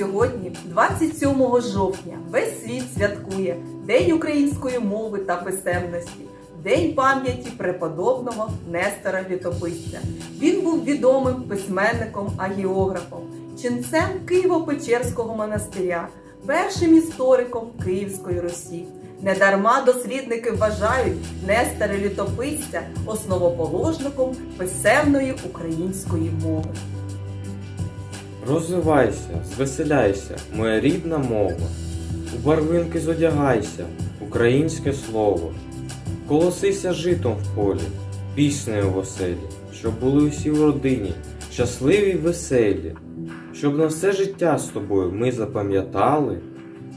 сьогодні, 27 жовтня, весь світ святкує День української мови та писемності, День пам'яті преподобного Нестора Літописця. Він був відомим письменником, агіографом, ченцем Києво-Печерського монастиря, першим істориком Київської Русі. Недарма дослідники вважають Нестора Літописця основоположником писемної української мови. Розвивайся, звеселяйся, моя рідна мова. У барвинки зодягайся, українське слово. Колосися житом в полі, піснею в оселі, щоб були усі в родині, щасливі й веселі, щоб на все життя з тобою ми запам'ятали,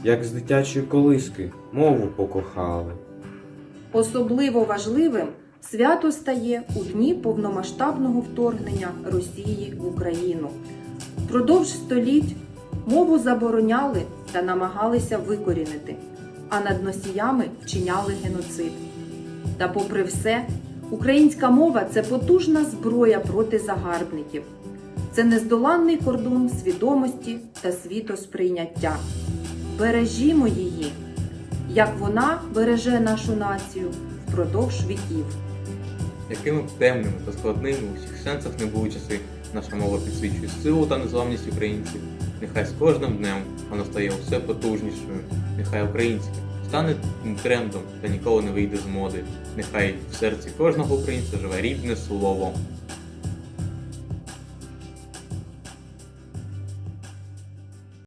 як з дитячої колиски мову покохали. Особливо важливим свято стає у дні повномасштабного вторгнення Росії в Україну. Впродовж століть мову забороняли та намагалися викорінити, а над носіями вчиняли геноцид. Та попри все, українська мова це потужна зброя проти загарбників. Це нездоланний кордон свідомості та світосприйняття. Бережімо її, як вона береже нашу націю впродовж віків. Якими б темними та складними у всіх сенсах не були часи, наша мова підсвічує силу та незламність українців. Нехай з кожним днем вона стає все потужнішою. Нехай українське стане трендом та ніколи не вийде з моди. Нехай в серці кожного українця живе рідне слово.